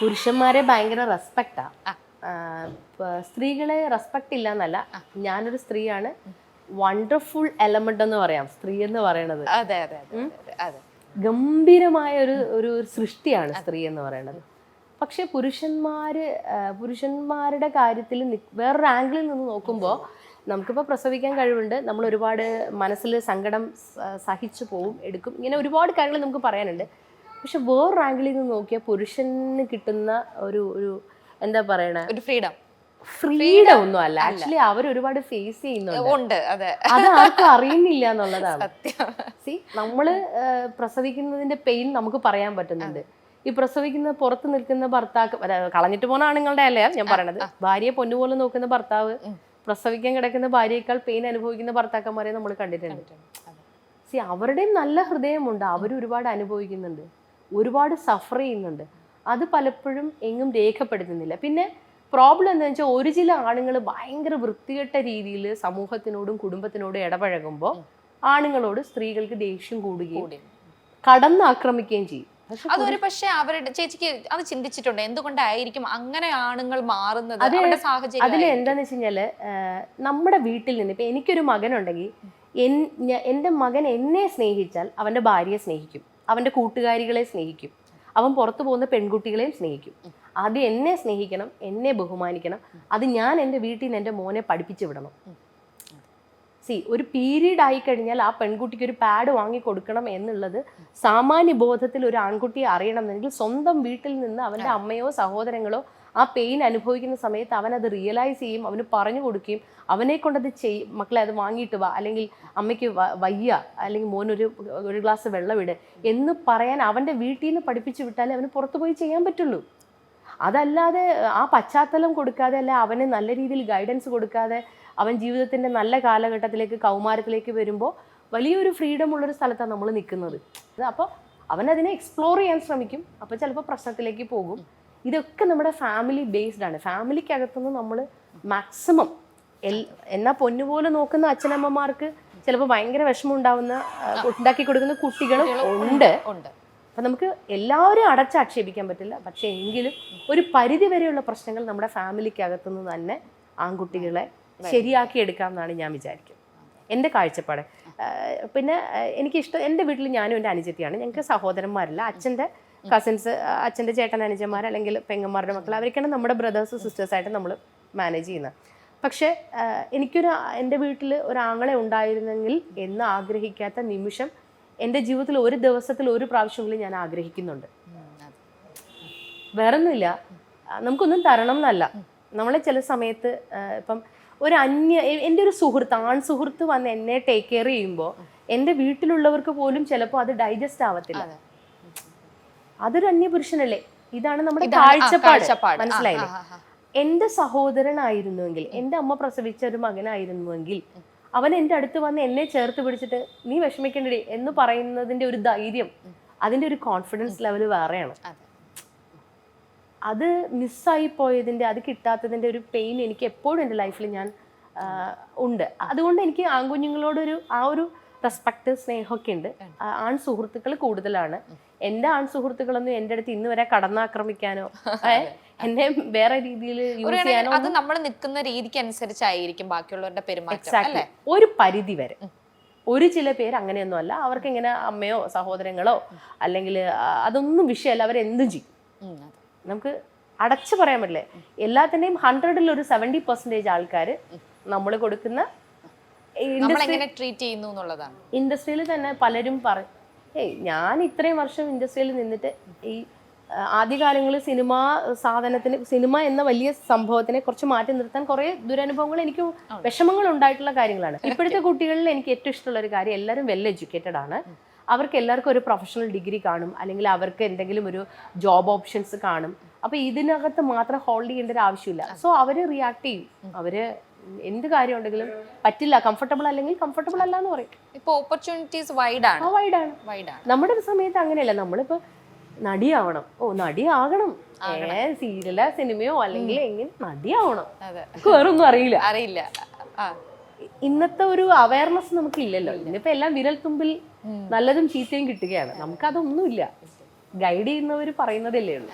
പുരുഷന്മാരെ ഭയങ്കര റെസ്പെക്റ്റാ ആ. സ്ത്രീകളെ റെസ്പെക്ട് ഇല്ല എന്നല്ല ഞാനൊരു സ്ത്രീയാണ്. വണ്ടർഫുൾ എലമെന്റ് എന്ന് പറയാം. സ്ത്രീ എന്ന് പറയണത്. അതെ അതെ അതെ ഗംഭീരമായ ഒരു ഒരു സൃഷ്ടിയാണ് സ്ത്രീ എന്ന് പറയുന്നത് പക്ഷെ പുരുഷന്മാര് പുരുഷന്മാരുടെ കാര്യത്തിൽ വേറൊരു ആംഗിളിൽ നിന്ന് നോക്കുമ്പോൾ നമുക്കിപ്പോൾ പ്രസവിക്കാൻ കഴിവുണ്ട്. നമ്മൾ ഒരുപാട് മനസ്സിൽ സങ്കടം സഹിച്ചു പോവും എടുക്കും. ഇങ്ങനെ ഒരുപാട് കാര്യങ്ങൾ നമുക്ക് പറയാനുണ്ട്. പക്ഷെ വേറൊരു ആംഗിളിൽ നിന്ന് നോക്കിയാൽ പുരുഷന് കിട്ടുന്ന ഒരു ഒരു എന്താ പറയണേ? ഒരു ഫ്രീഡം ഫ്രീഡം ഒന്നും അല്ല. ആക്ച്വലി അവർ ഒരുപാട് ഫേസ് ചെയ്യുന്നുണ്ട്. അതെ. ആർക്കും അറിയുന്നില്ല എന്നുള്ളതാണ്. സി നമ്മൾ പ്രസവിക്കുന്നതിന്റെ പെയിൻ നമുക്ക് പറയാൻ പറ്റുന്നുണ്ട്. ഈ പ്രസവിക്കുന്ന പുറത്ത് നിൽക്കുന്ന ഭർത്താക്ക് കളഞ്ഞിട്ട് പോകുന്ന ആണുങ്ങളുടെ അല്ല? ഞാൻ പറയണത്. ഭാര്യയെ പൊന്നുപോലെ നോക്കുന്ന ഭർത്താവ് പ്രസവിക്കാൻ കിടക്കുന്ന ഭാര്യയേക്കാൾ പെയിൻ അനുഭവിക്കുന്ന ഭർത്താക്കന്മാരെ നമ്മൾ കണ്ടിട്ടുണ്ട്. സി അവരുടെയും നല്ല ഹൃദയമുണ്ട്. അവർ ഒരുപാട് അനുഭവിക്കുന്നുണ്ട്. ഒരുപാട് സഫർ ചെയ്യുന്നുണ്ട്. അത് പലപ്പോഴും എങ്ങും രേഖപ്പെടുത്തുന്നില്ല. പിന്നെ പ്രോബ്ലം എന്താണെന്ന് വെച്ചാൽ ഒരു ചില ആണുങ്ങൾ ഭയങ്കര വൃത്തികെട്ട രീതിയിൽ സമൂഹത്തിനോടും കുടുംബത്തിനോടും ഇടപഴകുമ്പോൾ ആണുങ്ങളോട് സ്ത്രീകൾക്ക് ദേഷ്യം കൂടുകയും കടന്ന് കടന്നാക്രമിക്കുകയും ചെയ്യും. അതൊരു പക്ഷെ അവരുടെ ചേച്ചിക്ക് അത് ചിന്തിച്ചിട്ടുണ്ട്. എന്തുകൊണ്ടായിരിക്കും അങ്ങനെ ആണുങ്ങൾ മാറുന്നത്? അതിൽ എന്താന്ന് വെച്ച് കഴിഞ്ഞാൽ നമ്മുടെ വീട്ടിൽ നിന്ന് ഇപ്പൊ എനിക്കൊരു മകനുണ്ടെങ്കിൽ എൻ എന്റെ മകൻ എന്നെ സ്നേഹിച്ചാൽ അവന്റെ ഭാര്യയെ സ്നേഹിക്കും. അവന്റെ കൂട്ടുകാരികളെ സ്നേഹിക്കും. അവൻ പുറത്തു പോകുന്ന പെൺകുട്ടികളെയും സ്നേഹിക്കും. ആദ്യം എന്നെ സ്നേഹിക്കണം എന്നെ ബഹുമാനിക്കണം. അത് ഞാൻ എന്റെ വീട്ടിൽ നിന്ന് എന്റെ മോനെ പഠിപ്പിച്ചു വിടണം. സി ഒരു പീരീഡ് ആയി കഴിഞ്ഞാൽ ആ പെൺകുട്ടിക്ക് ഒരു പാഡ് വാങ്ങി കൊടുക്കണം എന്നുള്ളത് സാമാന്യ ബോധത്തിൽ ഒരു ആൺകുട്ടിയെ അറിയണമെന്നെങ്കിൽ സ്വന്തം വീട്ടിൽ നിന്ന് അവന്റെ അമ്മയോ സഹോദരങ്ങളോ ആ പെയിൻ അനുഭവിക്കുന്ന സമയത്ത് അവൻ അത് റിയലൈസ് ചെയ്യും അവന് പറഞ്ഞു കൊടുക്കുകയും അവനെ കൊണ്ടത് ചെയ് മക്കളെ അത് വാങ്ങിയിട്ട് വാ അല്ലെങ്കിൽ അമ്മയ്ക്ക് വയ്യ അല്ലെങ്കിൽ മോനൊരു ഒരു ഗ്ലാസ് വെള്ളം ഇട് എന്ന് പറയാൻ അവന്റെ വീട്ടിൽ നിന്ന് പഠിപ്പിച്ചു വിട്ടാലേ അവന് പുറത്തു പോയി ചെയ്യാൻ പറ്റുള്ളൂ. അതല്ലാതെ ആ പശ്ചാത്തലം കൊടുക്കാതെ അല്ല അവന് നല്ല രീതിയിൽ ഗൈഡൻസ് കൊടുക്കാതെ അവൻ ജീവിതത്തിന്റെ നല്ല കാലഘട്ടത്തിലേക്ക് കൗമാരത്തിലേക്ക് വരുമ്പോൾ വലിയൊരു ഫ്രീഡം ഉള്ളൊരു സ്ഥലത്താണ് നമ്മൾ നിൽക്കുന്നത് അപ്പോൾ അവൻ അതിനെ എക്സ്പ്ലോർ ചെയ്യാൻ ശ്രമിക്കും. അപ്പോൾ ചിലപ്പോൾ പ്രശ്നത്തിലേക്ക് പോകും. ഇതൊക്കെ നമ്മുടെ ഫാമിലി ബേസ്ഡ് ആണ്. ഫാമിലിക്കകത്തുനിന്ന് നമ്മൾ മാക്സിമം എൽ എന്നാൽ പൊന്നുപോലെ നോക്കുന്ന അച്ഛനമ്മമാർക്ക് ചിലപ്പോൾ ഭയങ്കര വിഷമം ഉണ്ടാവുന്ന ഉണ്ടാക്കി കൊടുക്കുന്ന കുട്ടികളും ഉണ്ട്. ഉണ്ട്. അപ്പം നമുക്ക് എല്ലാവരും അടച്ചാക്ഷേപിക്കാൻ പറ്റില്ല. പക്ഷേ എങ്കിലും ഒരു പരിധി വരെയുള്ള പ്രശ്നങ്ങൾ നമ്മുടെ ഫാമിലിക്കകത്തുനിന്ന് തന്നെ ആൺകുട്ടികളെ ശരിയാക്കി എടുക്കാം എന്നാണ് ഞാൻ വിചാരിക്കുന്നത് എന്റെ കാഴ്ചപ്പാട്. പിന്നെ എനിക്കിഷ്ടം എന്റെ വീട്ടിൽ ഞാനും എന്റെ അനുജത്തിയാണ്. ഞങ്ങൾക്ക് സഹോദരന്മാരല്ല. അച്ഛന്റെ കസിൻസ് അച്ഛന്റെ ചേട്ടൻ അനുജന്മാർ അല്ലെങ്കിൽ പെങ്ങന്മാരുടെ മക്കൾ അവരൊക്കെയാണ് നമ്മുടെ ബ്രദേഴ്സ് സിസ്റ്റേഴ്സായിട്ട് നമ്മൾ മാനേജ് ചെയ്യുന്നത്. പക്ഷേ എനിക്കൊരു എന്റെ വീട്ടിൽ ഒരു ആങ്ങളെ ഉണ്ടായിരുന്നെങ്കിൽ എന്ന് ആഗ്രഹിക്കാത്ത നിമിഷം എന്റെ ജീവിതത്തിൽ ഒരു ദിവസത്തിൽ ഒരു പ്രാവശ്യമെങ്കിലും ഞാൻ ആഗ്രഹിക്കുന്നുണ്ട്. വേറൊന്നുമില്ല. നമുക്കൊന്നും തരണം എന്നല്ല. നമ്മളെ ചില സമയത്ത് ഇപ്പം ഒരു അന്യ എന്റെ എന്റെ ഒരു സുഹൃത്ത് ആൺ സുഹൃത്ത് വന്ന് എന്നെ ടേക്ക് കെയർ ചെയ്യുമ്പോൾ എന്റെ വീട്ടിലുള്ളവർക്ക് പോലും ചിലപ്പോൾ അത് ഡൈജസ്റ്റ് ആവത്തില്ല. അതൊരു അന്യപുരുഷനല്ലേ? ഇതാണ് നമ്മുടെ കാഴ്ചപ്പാട്. മനസ്സിലായില്ലേ. എന്റെ സഹോദരനായിരുന്നുവെങ്കിൽ എന്റെ അമ്മ പ്രസവിച്ച ഒരു മകനായിരുന്നുവെങ്കിൽ അവൻ എന്റെ അടുത്ത് വന്ന് എന്നെ ചേർത്ത് പിടിച്ചിട്ട് നീ വിഷമിക്കേണ്ടി എന്ന് പറയുന്നതിന്റെ ഒരു ധൈര്യം അതിന്റെ ഒരു കോൺഫിഡൻസ് ലെവൽ വേറെയാണ്. അതെ. അത് മിസ്സായി പോയതിന്റെ അത് കിട്ടാത്തതിന്റെ ഒരു പെയിൻ എനിക്ക് എപ്പോഴും എന്റെ ലൈഫിൽ ഞാൻ ഉണ്ട്. അതുകൊണ്ട് എനിക്ക് ആൺകുഞ്ഞുങ്ങളോടൊരു ആ ഒരു റെസ്പെക്ട് സ്നേഹമൊക്കെ ഉണ്ട്. ആൺ സുഹൃത്തുക്കൾ കൂടുതലാണ്. എന്റെ ആൺ സുഹൃത്തുക്കളൊന്നും എന്റെ അടുത്ത് ഇന്ന് വരെ കടന്നാക്രമിക്കാനോ എന്നെ വേറെ രീതിയിൽ യൂസ് ചെയ്യാനോ അത് നമ്മൾ നിൽക്കുന്ന രീതിക്ക് അനുസരിച്ചായിരിക്കും ബാക്കിയുള്ളവരുടെ പെരുമാറ്റം ഒരു പരിധി വരെ. ഒരു ചില പേര് അങ്ങനെയൊന്നും അല്ല അവർക്ക് ഇങ്ങനെ അമ്മയോ സഹോദരങ്ങളോ അല്ലെങ്കിൽ അതൊന്നും വിഷയമല്ല. അവരെന്തും ചെയ്യും. നമുക്ക് അടച്ചു പറയാൻ പറ്റില്ലേ? എല്ലാത്തിന്റെയും ഹൺഡ്രഡിൽ ഒരു സെവന്റി പെർസെന്റേജ് ആൾക്കാർ നമ്മൾ കൊടുക്കുന്ന എങ്ങനെ ട്രീറ്റ് ചെയ്യുന്നു എന്നുള്ളതാണ്. ഇൻഡസ്ട്രിയിൽ തന്നെ പലരും പറയും ഏയ് ഞാൻ ഇത്രയും വർഷം ഇൻഡസ്ട്രിയിൽ നിന്നിട്ട് ഈ ആദ്യകാലങ്ങളിൽ സിനിമ സാധനത്തിന് സിനിമ എന്ന വലിയ സംഭവത്തിനെ കുറച്ച് മാറ്റി നിർത്താൻ കുറേ ദുരനുഭവങ്ങൾ എനിക്ക് വിഷമങ്ങൾ ഉണ്ടായിട്ടുള്ള കാര്യങ്ങളാണ്. ഇപ്പോഴത്തെ കുട്ടികളിൽ എനിക്ക് ഏറ്റവും ഇഷ്ടമുള്ള ഒരു കാര്യം എല്ലാവരും വെൽ എഡ്യൂക്കേറ്റഡ് ആണ്. അവർക്ക് എല്ലാവർക്കും ഒരു പ്രൊഫഷണൽ ഡിഗ്രി കാണും. അല്ലെങ്കിൽ അവർക്ക് എന്തെങ്കിലും ഒരു ജോബ് ഓപ്ഷൻസ് കാണും. അപ്പോൾ ഇതിനകത്ത് മാത്രം ഹോൾഡ് ചെയ്യേണ്ട ഒരു ആവശ്യമില്ല. സോ അവർ റിയാക്ട് ചെയ്യും. അവർ എന്ത് കാര്യം ഉണ്ടെങ്കിലും പറ്റില്ല. കംഫർട്ടബിൾ അല്ലെങ്കിൽ കംഫർട്ടബിൾ അല്ല എന്ന് പറയും. ഇപ്പൊ ഓപ്പർച്യൂണിറ്റീസ് വൈഡ് ആണ് വൈഡ് ആണ് വൈഡ് ആണ് നമ്മുടെ ഒരു സമയത്ത് അങ്ങനെയല്ല. നമ്മളിപ്പോ നടിയാവണം. ഓ നടിയാകണം. സീരിയലോ സിനിമയോ അല്ലെങ്കിൽ എങ്ങനെ നടിയാവണം. വേറൊന്നും അറിയില്ല. അറിയില്ല. ഇന്നത്തെ ഒരു അവയർനെസ് നമുക്ക് ഇല്ലല്ലോ ഇന്നിപ്പോ എല്ലാം വിരൽ തുമ്പിൽ നല്ലതും ചീത്തയും കിട്ടുകയാണ്. നമുക്കതൊന്നുമില്ല. ഗൈഡ് ചെയ്യുന്നവർ പറയുന്നതല്ലേ ഉള്ളൂ.